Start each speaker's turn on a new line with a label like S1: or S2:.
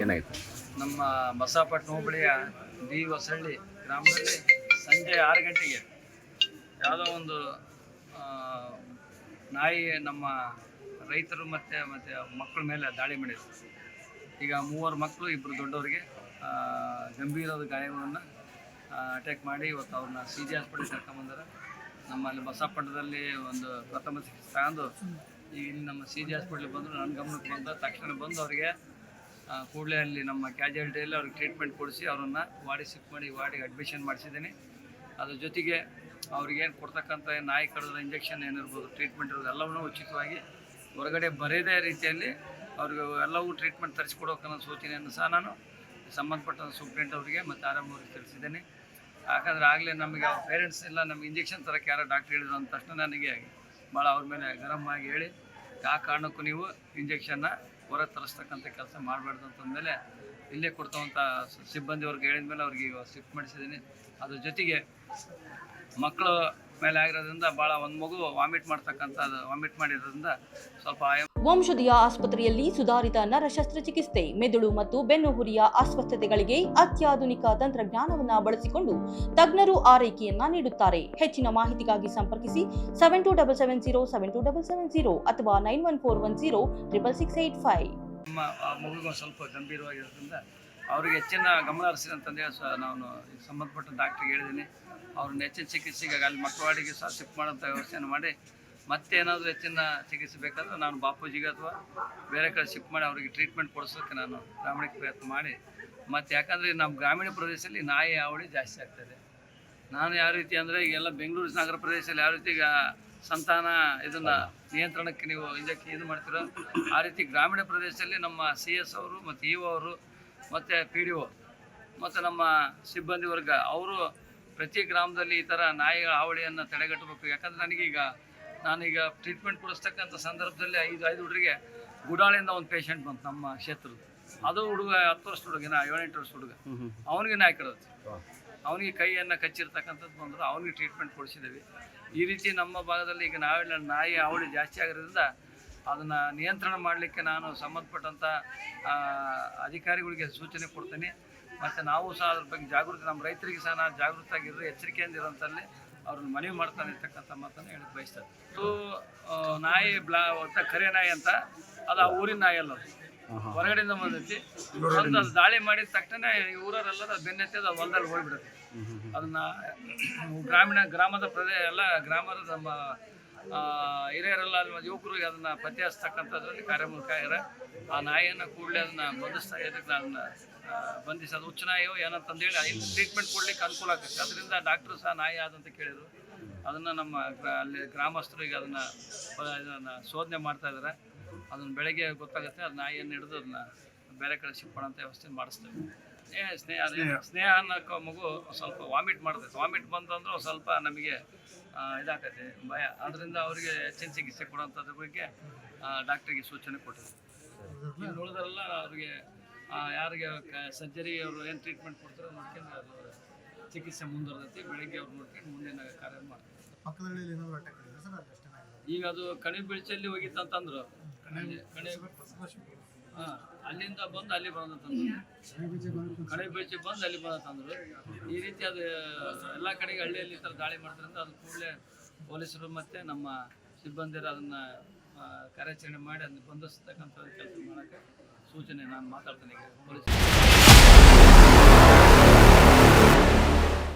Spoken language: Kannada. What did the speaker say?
S1: ಏನಾಯಿತು?
S2: ನಮ್ಮ ಬಸಾಪಟ್ಟಣ ಹೋಬಳಿಯ ಡಿ ಹೊಸಳ್ಳಿ ಗ್ರಾಮದಲ್ಲಿ ಸಂಜೆ ಆರು ಗಂಟೆಗೆ ಯಾವುದೋ ಒಂದು ನಾಯಿ ನಮ್ಮ ರೈತರು ಮತ್ತು ಮತ್ತು ಮಕ್ಕಳ ಮೇಲೆ ದಾಳಿ ಮಾಡಿದೆ ಈಗ ಮೂವರು ಮಕ್ಕಳು ಇಬ್ಬರು ದೊಡ್ಡವರಿಗೆ ಗಂಭೀರವಾದ ಗಾಯಗಳನ್ನು ಅಟ್ಯಾಕ್ ಮಾಡಿ ಇವತ್ತು ಅವ್ರನ್ನ ಸಿ ಜಿ ಹಾಸ್ಪಿಟಲ್ ಕರ್ಕೊಂಬಂದಾರೆ ನಮ್ಮಲ್ಲಿ ಬಸವಪಟ್ಟಣದಲ್ಲಿ ಒಂದು ಪ್ರಥಮ ಚಿಕಿತ್ಸೆ ತಗೊಂಡು ಈಗ ಇಲ್ಲಿ ನಮ್ಮ ಸಿ ಜಿ ಹಾಸ್ಪಿಟ್ಲಿಗೆ ಬಂದರು. ನನ್ನ ಗಮನಕ್ಕೆ ಬಂದ ತಕ್ಷಣ ಬಂದು ಅವರಿಗೆ ಕೂಡಲೇ ಅಲ್ಲಿ ನಮ್ಮ ಕ್ಯಾಜುಯಾಲಿಟಿಯಲ್ಲಿ ಅವ್ರಿಗೆ ಟ್ರೀಟ್ಮೆಂಟ್ ಕೊಡಿಸಿ ಅವರನ್ನು ವಾರ್ಡಿಗೆ ಶಿಫ್ಟ್ ಮಾಡಿ ವಾರ್ಡಿಗೆ ಅಡ್ಮಿಷನ್ ಮಾಡಿಸಿದ್ದೀನಿ. ಅದ್ರ ಜೊತೆಗೆ ಅವ್ರಿಗೇನು ಕೊಡ್ತಕ್ಕಂಥ ನಾಯಿ ಕಡದ ಇಂಜೆಕ್ಷನ್ ಏನಿರ್ಬೋದು ಟ್ರೀಟ್ಮೆಂಟ್ ಇರೋದು ಎಲ್ಲವನ್ನೂ ಉಚಿತವಾಗಿ ಹೊರಗಡೆ ಬರೆಯದೇ ರೀತಿಯಲ್ಲಿ ಅವ್ರಿಗೆ ಎಲ್ಲವೂ ಟ್ರೀಟ್ಮೆಂಟ್ ತರಿಸ್ಕೊಡೋಕೆ ಸೂಚನೆಯನ್ನು ಸಹ ನಾನು ಸಂಬಂಧಪಟ್ಟ ಸೂಪ್ರೆಂಟ್ ಅವರಿಗೆ ಮತ್ತು ಆರಾಮ್ ತಿಳಿಸಿದ್ದೇನೆ. ಯಾಕಂದರೆ ಆಗಲೇ ನಮಗೆ ಅವ್ರ ಪೇರೆಂಟ್ಸ್ ಎಲ್ಲ ನಮ್ಗೆ ಇಂಜೆಕ್ಷನ್ ತರಕ್ಕೆ ಯಾರೋ ಡಾಕ್ಟ್ರ್ ಹೇಳಿದ್ರು ಅಂದ ತಕ್ಷಣ ನನಗೆ ಭಾಳ ಅವ್ರ ಮೇಲೆ ಗರಮ್ ಆಗಿ ಹೇಳಿ, ಆ ಕಾರಣಕ್ಕೂ ನೀವು ಇಂಜೆಕ್ಷನ್ನ ಹೊರ ತರಿಸ್ತಕ್ಕಂಥ ಕೆಲಸ ಮಾಡಬಾರ್ದು ಅಂತಂದಮೇಲೆ ಇಲ್ಲೇ ಕೊಡ್ತವಂಥ ಸಿಬ್ಬಂದಿವ್ರಿಗೆ ಹೇಳಿದ ಮೇಲೆ ಅವ್ರಿಗೆ ಶಿಫ್ಟ್ ಮಾಡಿಸಿದ್ದೀನಿ. ಅದ್ರ ಜೊತೆಗೆ ಮಕ್ಕಳ ಮೇಲೆ ಆಗಿರೋದ್ರಿಂದ ಭಾಳ ಒಂದು ಮಗು ವಾಮಿಟ್ ಮಾಡ್ತಕ್ಕಂಥದ್ದು ವಾಮಿಟ್ ಮಾಡಿರೋದ್ರಿಂದ ಸ್ವಲ್ಪ ಆಯ
S3: ವಂಶದಿಯ ಆಸ್ಪತ್ರೆಯಲ್ಲಿ ಸುಧಾರಿತ ನರ ಶಸ್ತ್ರಚಿಕಿತ್ಸೆ ಮೆದುಳು ಮತ್ತು ಬೆನ್ನುಹುರಿಯ ಅಸ್ವಸ್ಥತೆಗಳಿಗೆ ಅತ್ಯಾಧುನಿಕ ತಂತ್ರಜ್ಞಾನವನ್ನು ಬಳಸಿಕೊಂಡು ತಜ್ಞರು ಆರೈಕೆಯನ್ನ ನೀಡುತ್ತಾರೆ. ಹೆಚ್ಚಿನ ಮಾಹಿತಿಗಾಗಿ ಸಂಪರ್ಕಿಸಿ seven two double seven zero seven two double seven zero ಅಥವಾ nine one four one zero triple six eight five
S2: ಸ್ವಲ್ಪ ಗಂಭೀರವಾಗಿರೋದ್ರಿಂದ ಅವ್ರಿಗೆ ಹೆಚ್ಚಿನ ಗಮನ ಹರಿಸಿ ಅಂತಂದೇಳಿ ನಾನು ಸಂಬಂಧಪಟ್ಟ ಡಾಕ್ಟ್ರಿಗೆ ಹೇಳಿದ್ದೀನಿ. ಅವ್ರನ್ನ ಹೆಚ್ಚಿನ ಚಿಕಿತ್ಸೆಗೆ ಅಲ್ಲಿ ಮಕ್ಕಳವಾಡಿಗೆ ಸಹ ಶಿಫ್ಟ್ ಮಾಡೋಂಥ ವ್ಯವಸ್ಥೆಯನ್ನು ಮಾಡಿ ಮತ್ತೆ ಏನಾದರೂ ಹೆಚ್ಚಿನ ಚಿಕಿತ್ಸೆ ಬೇಕಾದ್ರೆ ನಾನು ಬಾಪೂಜಿಗೆ ಅಥವಾ ಬೇರೆ ಕಡೆ ಶಿಫ್ಟ್ ಮಾಡಿ ಅವರಿಗೆ ಟ್ರೀಟ್ಮೆಂಟ್ ಕೊಡಿಸೋಕ್ಕೆ ನಾನು ಪ್ರಾಮಾಣಿಕ ಪ್ರಯತ್ನ ಮಾಡಿ. ಮತ್ತು ಯಾಕಂದರೆ ನಮ್ಮ ಗ್ರಾಮೀಣ ಪ್ರದೇಶದಲ್ಲಿ ನಾಯಿ, ಹಾವಳಿ ಜಾಸ್ತಿ ಆಗ್ತದೆ. ನಾನು ಯಾವ ರೀತಿ ಅಂದರೆ ಈಗೆಲ್ಲ ಬೆಂಗಳೂರು ನಗರ ಪ್ರದೇಶದಲ್ಲಿ ಯಾವ ರೀತಿ ಸಂತಾನ ಇದನ್ನು ನಿಯಂತ್ರಣಕ್ಕೆ ನೀವು ಇದಕ್ಕೆ ಇದು ಮಾಡ್ತೀರೋ, ಆ ರೀತಿ ಗ್ರಾಮೀಣ ಪ್ರದೇಶದಲ್ಲಿ ನಮ್ಮ ಸಿ ಎಸ್ ಅವರು ಮತ್ತು ಇ ಅವರು ಮತ್ತು ಪಿ ಡಿ ಒ ಮತ್ತು ನಮ್ಮ ಸಿಬ್ಬಂದಿ ವರ್ಗ, ಅವರು ಪ್ರತಿ ಗ್ರಾಮದಲ್ಲಿ ಈ ಥರ ನಾಯಿಗಳ, ಹಾವಳಿಯನ್ನು ತಡೆಗಟ್ಟಬೇಕು. ಯಾಕಂದರೆ ನನಗೀಗ ನಾನೀಗ ಟ್ರೀಟ್ಮೆಂಟ್ ಕೊಡಿಸ್ತಕ್ಕಂಥ ಸಂದರ್ಭದಲ್ಲಿ ಐದು ಐದು ಹುಡುಗರಿಗೆ ಗುಡಾಳಿಂದ ಒಂದು ಪೇಷಂಟ್ ಬಂತು ನಮ್ಮ ಕ್ಷೇತ್ರದ ಅದು ಹುಡುಗ ಹತ್ತು ವರ್ಷದ ಹುಡುಗನ ಏಳೆಂಟು ವರ್ಷ ಹುಡುಗ. ಅವನಿಗೆ ನಾಯಿ ಕಡೋದು. ಅವನಿಗೆ ಕೈಯನ್ನು ಕಚ್ಚಿರ್ತಕ್ಕಂಥದ್ದು ಬಂದರು ಅವನಿಗೆ ಟ್ರೀಟ್ಮೆಂಟ್ ಕೊಡಿಸಿದ್ದೀವಿ ಈ ರೀತಿ ನಮ್ಮ ಭಾಗದಲ್ಲಿ ಈಗ ನಾವೆಲ್ಲ ನಾಯಿ ಅವಳಿ ಜಾಸ್ತಿ ಆಗಿರೋದ್ರಿಂದ ಅದನ್ನು ನಿಯಂತ್ರಣ ಮಾಡಲಿಕ್ಕೆ ನಾನು ಸಂಬಂಧಪಟ್ಟಂಥ ಅಧಿಕಾರಿಗಳಿಗೆ ಸೂಚನೆ ಕೊಡ್ತೀನಿ. ಮತ್ತು ನಾವು ಸಹ ಅದ್ರ ಬಗ್ಗೆ ಜಾಗೃತಿ ನಮ್ಮ ರೈತರಿಗೆ ಸಹ ನಾನು ಆಗಿರೋ ಎಚ್ಚರಿಕೆಯಿಂದ ಇರೋಂಥಲ್ಲಿ ಅವ್ರನ್ನ ಮನವಿ ಮಾಡ್ತಾನೆ ಇರ್ತಕ್ಕಂಥ ಮಾತನ್ನು ಹೇಳಕ್ಕೆ ಬಯಸ್ತಾರೆ. ಇದು ಆ, ನಾಯಿ ಬ್ಲಾ ಒಟ್ಟ ಕರೆ ನಾಯಿ ಅಂತ ಅದು ಆ ಊರಿನ ನಾಯಿ ಅಲ್ಲ. ಹೊರಗಡೆಯಿಂದ ಬಂದೈತಿ. ಬಂದು ಅದು ದಾಳಿ ಮಾಡಿದ ತಕ್ಷಣ ಈ ಊರವರೆಲ್ಲ ಅದು ಬೆನ್ನತ್ತಿ ಅದು ಹೊಲದಲ್ಲಿ ಹೋಗ್ಬಿಡುತ್ತೆ. ಅದನ್ನ ಗ್ರಾಮೀಣ ಗ್ರಾಮದ ಪ್ರದೇಶ ಎಲ್ಲ ಗ್ರಾಮದ ನಮ್ಮ ಹಿರಿಯರೆಲ್ಲ ಅಲ್ಲಿ ಯುವಕರು ಅದನ್ನ ಪತ್ತೆ ಹಚ್ಚತಕ್ಕಂಥದ್ರಲ್ಲಿ ಕಾರ್ಯಮುಖ ಆ ನಾಯಿಯನ್ನು ಕೂಡಲೇ ಅದನ್ನ ಬಂಧಿಸ್ತಾ ಇದಕ್ಕೆ ಅದನ್ನ ಆ, ಬಂಧಿಸಿ ಅದು ಹುಚ್ಚು ಏನಂತ ಏನಂತಂದೇಳಿ ಅಲ್ಲಿ ಟ್ರೀಟ್ಮೆಂಟ್ ಕೊಡ್ಲಿಕ್ಕೆ ಅನುಕೂಲ ಆಗುತ್ತೆ. ಅದರಿಂದ ಡಾಕ್ಟ್ರು ಸಹ ನಾಯಿ ಆದಂತ ಕೇಳಿದರು. ಅದನ್ನ ನಮ್ಮ ಅಲ್ಲಿ ಗ್ರಾಮಸ್ಥರಿಗೆ ಅದನ್ನ ಇದನ್ನ ಶೋಧನೆ ಮಾಡ್ತಾ ಇದ್ದಾರೆ ಅದನ್ನ ಬೆಳಗ್ಗೆ ಗೊತ್ತಾಗುತ್ತೆ ಅದು ನಾಯಿಯನ್ನು ಹಿಡಿದು ಅದನ್ನ ಬೇರೆ ಕಡೆ ಶಿಫ್ಟ್ ಮಾಡೋಂಥ ವ್ಯವಸ್ಥೆ ಮಾಡಿಸ್ತೇವೆ. ಸ್ನೇಹ ಸ್ನೇಹ. ಸ್ನೇಹ ಅನ್ನೋ ಮಗು ಸ್ವಲ್ಪ ವಾಮಿಟ್ ಮಾಡ್ತೈತೆ ವಾಮಿಟ್ ಬಂತಂದ್ರೆ ಸ್ವಲ್ಪ ನಮಗೆ ಇದಾಗತ್ತೆ ಭಯ. ಅದರಿಂದ ಅವರಿಗೆ ಹೆಚ್ಚಿನ ಚಿಕಿತ್ಸೆ ಕೊಡೋಂಥದ್ರ ಬಗ್ಗೆ ಡಾಕ್ಟ್ರಿಗೆ ಸೂಚನೆ ಕೊಟ್ಟಿದೆ ಇನ್ನು ಉಳಿದರೆಲ್ಲ ಅವ್ರಿಗೆ ಯಾರಿಗೆ ಸರ್ಜರಿ ಅವರು ಏನು ಟ್ರೀಟ್ಮೆಂಟ್ ಕೊಡ್ತಾರೋ ನೋಡ್ಕೊಂಡು ಅದು ಚಿಕಿತ್ಸೆ ಮುಂದುವರೆದೈತಿ. ಬೆಳಗ್ಗೆ ಅವ್ರು ನೋಡ್ಕೊಂಡು ಮುಂದಿನ ಕಾರ್ಯ ಮಾಡ್ತಾರೆ.
S4: ಪಕ್ಕದಲ್ಲಿ ಏನಾದ್ರು ಅಟ್ಯಾಕ್ ಸರ್? ಅದು ಅಷ್ಟೇ
S2: ಈಗ ಅದು ಕಣಿ ಬೀಳ್ಚಲ್ಲಿ ಹೋಗಿತ್ತಂತಂದ್ರು ಕಣೆ ಕಣಿ ಹಾ ಅಲ್ಲಿಂದ ಬಂದು ಅಲ್ಲಿ ಬಂದಂತಂದ್ರು ಕಣಿ ಬೀಳ್ಚಿ ಬಂದು ಅಲ್ಲಿ ಬಂದಂತಂದ್ರು ಈ ರೀತಿ ಅದು ಎಲ್ಲ ಕಡೆಗೆ ಹಳ್ಳಿಯಲ್ಲಿ ಈ ಥರ ದಾಳಿ ಅಂದ್ರೆ ಅದು ಕೂಡಲೇ ಪೊಲೀಸರು ಮತ್ತು ನಮ್ಮ ಸಿಬ್ಬಂದಿರು ಅದನ್ನು ಕಾರ್ಯಾಚರಣೆ ಮಾಡಿ ಅದನ್ನ ಬಂಧಿಸ್ತಕ್ಕಂಥ ಕೆಲಸ ಮಾಡೋಕ್ಕೆ ಸೂಚನೆ ನಾನು ಮಾತಾಡ್ತೇನೆ